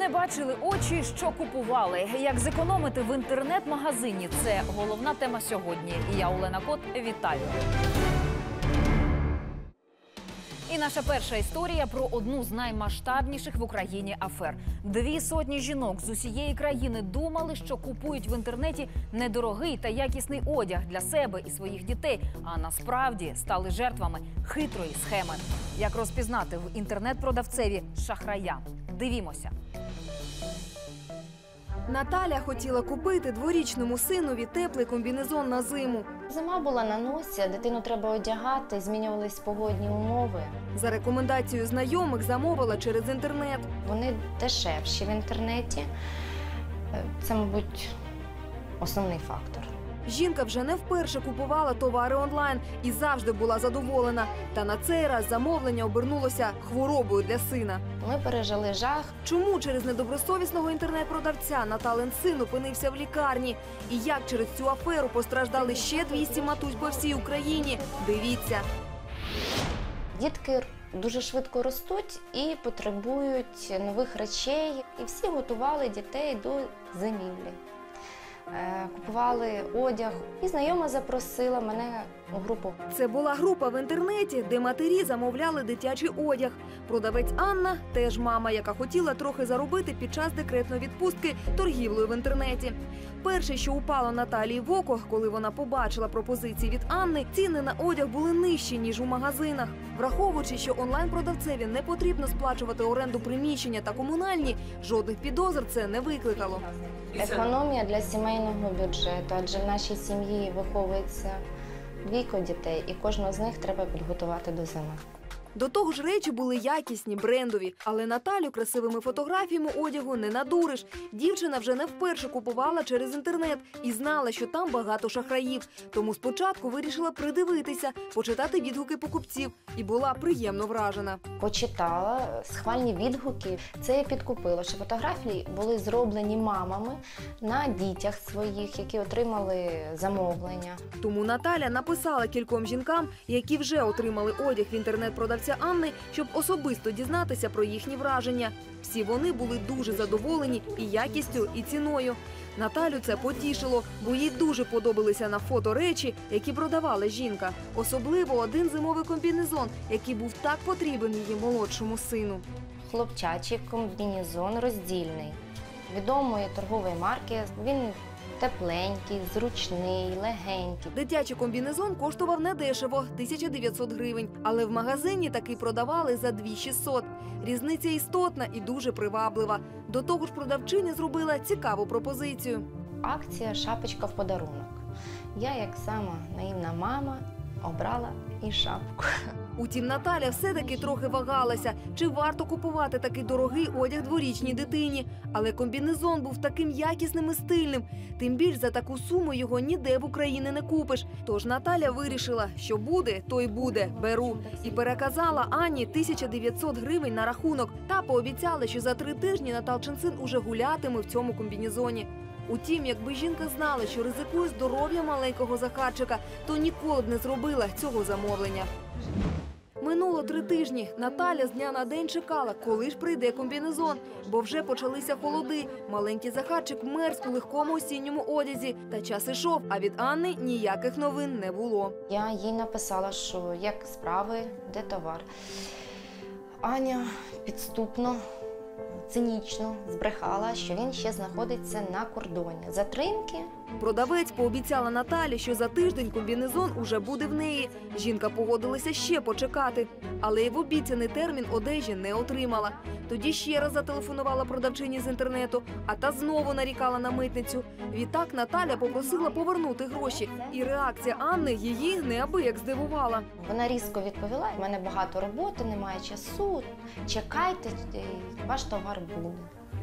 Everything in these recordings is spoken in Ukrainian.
Не бачили очі, що купували. Як зекономити в інтернет-магазині? Це головна тема сьогодні. Я Олена Кот. Вітаю. І наша перша історія про одну з наймасштабніших в Україні афер. Дві сотні жінок з усієї країни думали, що купують в інтернеті недорогий та якісний одяг для себе і своїх дітей. А насправді стали жертвами хитрої схеми. Як розпізнати в інтернет-продавцеві шахрая? Дивімося. Наталя хотіла купити дворічному синові теплий комбінезон на зиму. Зима була на носі, дитину треба одягати, змінювались погодні умови. За рекомендацією знайомих замовила через інтернет. Вони дешевші в інтернеті. Е, Це, мабуть, основний фактор. Жінка вже не вперше купувала товари онлайн і завжди була задоволена. Та на цей раз замовлення обернулося хворобою для сина. Ми пережили жах. Чому через недобросовісного інтернет-продавця Наталин син опинився в лікарні? І як через цю аферу постраждали ще 200 матусь по всій Україні? Дивіться. Дітки дуже швидко ростуть і потребують нових речей. І всі готували дітей до зимівлі. Е, Купували одяг, і знайома запросила мене групу. Це була група в інтернеті, де матері замовляли дитячий одяг. Продавець Анна теж мама, яка хотіла трохи заробити під час декретної відпустки торгівлею в інтернеті. Перше, що упало Наталії в око, коли вона побачила пропозиції від Анни, ціни на одяг були нижчі ніж у магазинах. Враховуючи, що онлайн-продавцеві не потрібно сплачувати оренду приміщення та комунальні, жодних підозр це не викликало. Економія для сімейного бюджету, адже в нашій сім'ї виховується двійко дітей, і кожного з них треба підготувати до зими. До того ж, речі були якісні, брендові, але Наталю красивими фотографіями одягу не надуриш. Дівчина вже не вперше купувала через інтернет і знала, що там багато шахраїв. Тому спочатку вирішила придивитися, почитати відгуки покупців, і була приємно вражена. Почитала схвальні відгуки. Це я підкупила, що фотографії були зроблені мамами на дітях своїх, які отримали замовлення. Тому Наталя написала кільком жінкам, які вже отримали одяг в інтернет-продавця Анни, щоб особисто дізнатися про їхні враження. Всі вони були дуже задоволені і якістю, і ціною. Наталю це потішило, бо їй дуже подобалися на фото речі, які продавала жінка. Особливо один зимовий комбінезон, який був так потрібен її молодшому сину. Хлопчачий комбінезон роздільний відомої торгової марки. Він тепленький, зручний, легенький. Дитячий комбінезон коштував недешево 1900 гривень, але в магазині такий продавали за 2600. Різниця істотна і дуже приваблива. До того ж, продавчиня зробила цікаву пропозицію. Акція шапочка в подарунок. Я, як сама наївна мама, обрала і шапку. Утім, Наталя все-таки трохи вагалася, чи варто купувати такий дорогий одяг дворічній дитині. Але комбінезон був таким якісним і стильним. Тим більш за таку суму його ніде в Україні не купиш. Тож Наталя вирішила, що буде, то й буде. Беру. І переказала Ані 1900 гривень на рахунок та пообіцяла, що за три тижні Наталчин син уже гулятиме в цьому комбінезоні. Утім, якби жінка знала, що ризикує здоров'я маленького Захарчика, то ніколи б не зробила цього замовлення. Минуло три тижні. Наталя з дня на день чекала, коли ж прийде комбінезон, бо вже почалися холоди. Маленький Захарчик мерз у легкому осінньому одязі. Та час ішов, а від Анни ніяких новин не було. Я їй написала, що як справи, де товар. Аня підступно, цинічно збрехала, що він ще знаходиться на кордоні. Затримки Продавець пообіцяла Наталі, що за тиждень комбінезон уже буде в неї. Жінка погодилася ще почекати, але й в обіцяний термін одежі не отримала. Тоді ще раз зателефонувала продавчині з інтернету, а та знову нарікала на митницю. Відтак Наталя попросила повернути гроші, і реакція Анни її неабияк здивувала. вона різко відповіла: у мене багато роботи, немає часу. Чекайте, ваш товар буде.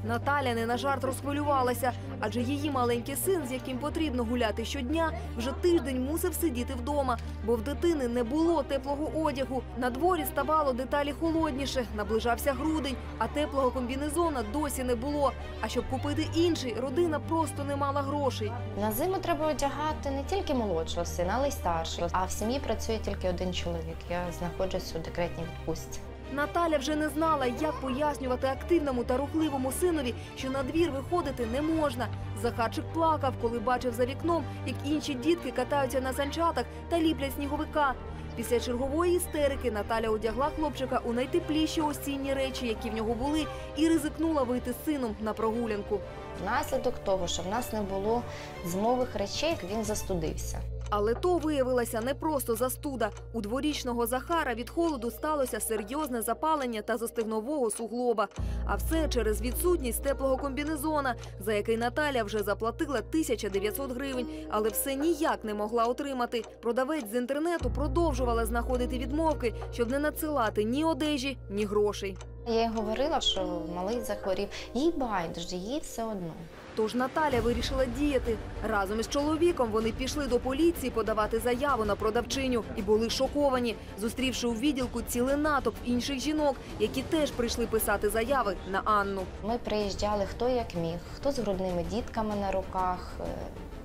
Наталя не на жарт розхвилювалася, адже її маленький син, з яким потрібно гуляти щодня, вже тиждень мусив сидіти вдома, бо в дитини не було теплого одягу. На дворі ставало деталі холодніше, наближався грудень, а теплого комбінезона досі не було. А щоб купити інший, родина просто не мала грошей. На зиму треба одягати не тільки молодшого сина, але й старшого. А в сім'ї працює тільки один чоловік. Я знаходжусь у декретній відпустці. Наталя вже не знала, як пояснювати активному та рухливому синові, що на двір виходити не можна. Захарчик плакав, коли бачив за вікном, як інші дітки катаються на санчатах та ліплять сніговика. Після чергової істерики Наталя одягла хлопчика у найтепліші осінні речі, які в нього були, і ризикнула вийти з сином на прогулянку. Внаслідок того, що в нас не було зимових речей, він застудився. Але то виявилася не просто застуда. У дворічного Захара від холоду сталося серйозне запалення та застигнового суглоба. А все через відсутність теплого комбінезона, за який Наталя вже заплатила 1900 гривень, але все ніяк не могла отримати. Продавець з інтернету продовжувала знаходити відмовки, щоб не надсилати ні одежі, ні грошей. Я їй говорила, що малий захворів. Їй байдуже, їй все одно. Тож Наталя вирішила діяти. Разом із чоловіком вони пішли до поліції подавати заяву на продавчиню і були шоковані, зустрівши у відділку цілий натовп інших жінок, які теж прийшли писати заяви на Анну. Ми приїжджали хто як міг, хто з грудними дітками на руках.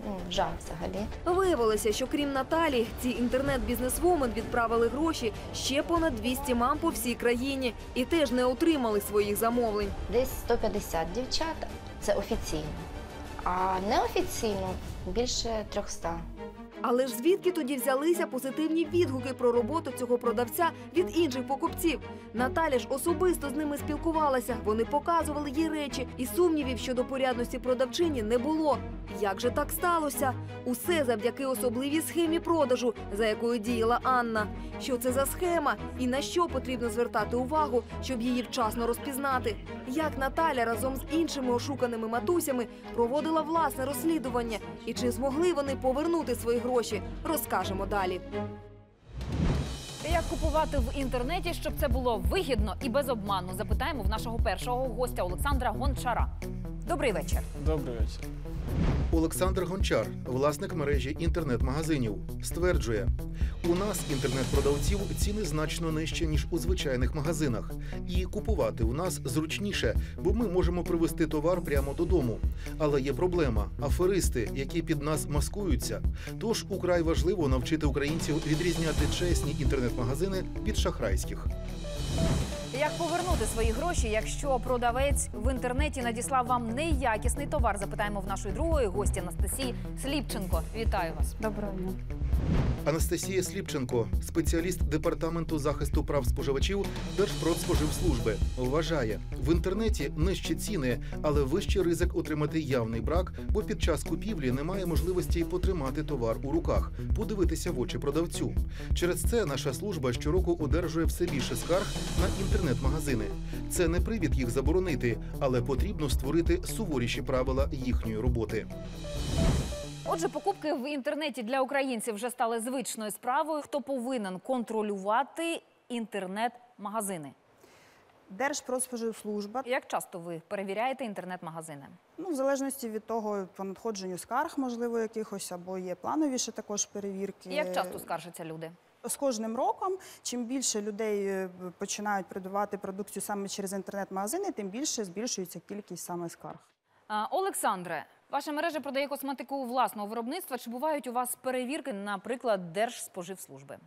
Ну, взагалі. Виявилося, що крім Наталі, ці інтернет-бізнесвумен відправили гроші ще понад 200 мам по всій країні і теж не отримали своїх замовлень. Десь 150 дівчат це офіційно, а неофіційно більше 300. Але ж звідки тоді взялися позитивні відгуки про роботу цього продавця від інших покупців? Наталя ж особисто з ними спілкувалася. Вони показували їй речі, і сумнівів щодо порядності продавчині не було. Як же так сталося? Усе завдяки особливій схемі продажу, за якою діяла Анна. Що це за схема і на що потрібно звертати увагу, щоб її вчасно розпізнати? Як Наталя разом з іншими ошуканими матусями проводила власне розслідування і чи змогли вони повернути свої гроші, розкажемо далі. Як купувати в інтернеті, щоб це було вигідно і без обману? Запитаємо в нашого першого гостя Олександра Гончара. Добрий вечір. Добрий вечір. Олександр Гончар, власник мережі інтернет-магазинів, стверджує: у нас інтернет-продавців ціни значно нижче ніж у звичайних магазинах, і купувати у нас зручніше, бо ми можемо привезти товар прямо додому. Але є проблема аферисти, які під нас маскуються. Тож украй важливо навчити українців відрізняти чесні інтернет-магазини від шахрайських. Як повернути свої гроші, якщо продавець в інтернеті надіслав вам неякісний товар? Запитаємо в нашої другої гості Анастасії Сліпченко. Вітаю вас. Доброго дня. Анастасія Сліпченко, спеціаліст департаменту захисту прав споживачів Держпродспоживслужби, вважає в інтернеті нижчі ціни, але вищий ризик отримати явний брак, бо під час купівлі немає можливості потримати товар у руках, подивитися в очі продавцю. Через це наша служба щороку одержує все більше скарг на інтернет-магазини. Це не привід їх заборонити, але потрібно створити суворіші правила їхньої роботи. Отже, покупки в інтернеті для українців вже стали звичною справою. Хто повинен контролювати інтернет-магазини? Держпродспоживслужба, Як часто ви перевіряєте інтернет-магазини? ну, в залежності від того, по надходженню скарг, можливо, якихось, або є плановіші також перевірки. Як часто скаржаться люди? З кожним роком, чим більше людей е, починають придбати продукцію саме через інтернет-магазини, тим більше збільшується кількість саме скарг. Олександре, ваша мережа продає косметику власного виробництва. Чи бувають у вас перевірки, наприклад, Держспоживслужби?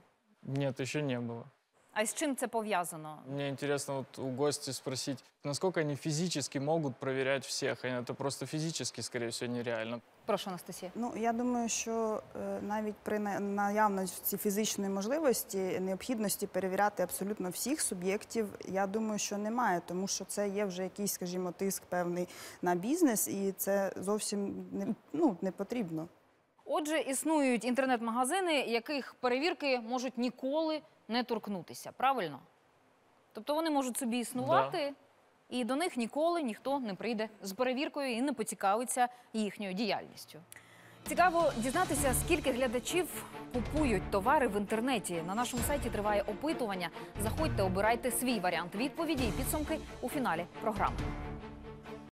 Нет, еще не было. А з чим це пов'язано? Мне интересно вот у гостя спросить, насколько они физически могут проверять всех? А Это просто физически, скорее всего, нереально. Прошу, Анастасія. Ну я думаю, що е, навіть при на- наявності фізичної можливості необхідності перевіряти абсолютно всіх суб'єктів, я думаю, що немає, тому що це є вже якийсь, скажімо, тиск певний на бізнес, і це зовсім не ну не потрібно. Отже, існують інтернет-магазини, яких перевірки можуть ніколи не торкнутися. Правильно? Тобто вони можуть собі існувати, і до них ніколи ніхто не прийде з перевіркою і не поцікавиться їхньою діяльністю. Цікаво дізнатися, скільки глядачів купують товари в інтернеті. На нашому сайті триває опитування. Заходьте, обирайте свій варіант відповіді і підсумки у фіналі програми.